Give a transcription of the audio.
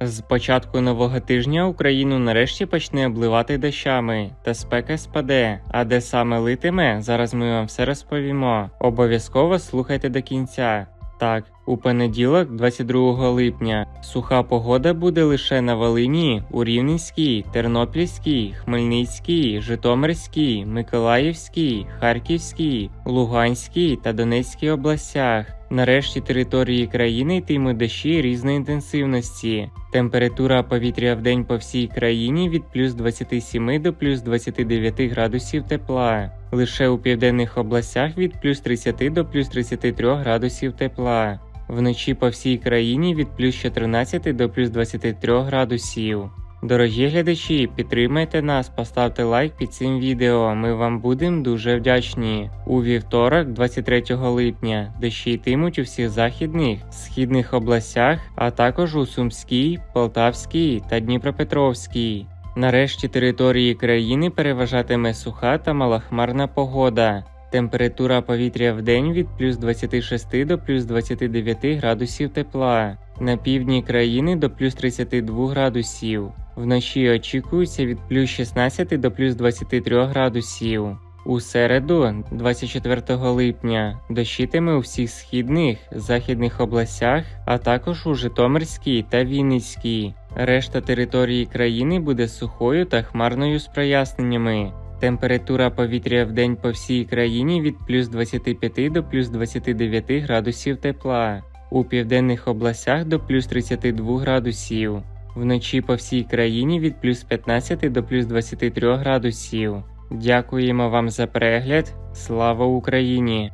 З початку нового тижня Україну нарешті почне обливати дощами, та спека спаде. А де саме литиме, зараз ми вам все розповімо. Обов'язково слухайте до кінця. Так, у понеділок, 22 липня, суха погода буде лише на Волині, у Рівненській, Тернопільській, Хмельницькій, Житомирській, Миколаївській, Харківській, Луганській та Донецькій областях. Нарешті території країни йтимуть дощі різної інтенсивності. Температура повітря в день по всій країні від плюс 27 до плюс 29 градусів тепла. Лише у південних областях від плюс 30 до плюс 33 градусів тепла. Вночі по всій країні від плюс 14 до плюс 23 градусів. Дорогі глядачі, підтримайте нас, поставте лайк під цим відео. Ми вам будемо дуже вдячні. У вівторок, 23 липня, дощі йтимуть у всіх західних, східних областях, а також у Сумській, Полтавській та Дніпропетровській. Нарешті території країни переважатиме суха та малохмарна погода. Температура повітря в день від плюс 26 до плюс 29 градусів тепла. На півдні країни до плюс 32 градусів. Вночі очікується від плюс 16 до плюс 23 градусів. У середу, 24 липня, дощитиме у всіх східних, західних областях, а також у Житомирській та Вінницькій. Решта території країни буде сухою та хмарною з проясненнями. Температура повітря в день по всій країні від плюс 25 до плюс 29 градусів тепла. У південних областях до плюс 32 градусів. Вночі по всій країні від плюс 15 до плюс 23 градусів. Дякуємо вам за перегляд. Слава Україні!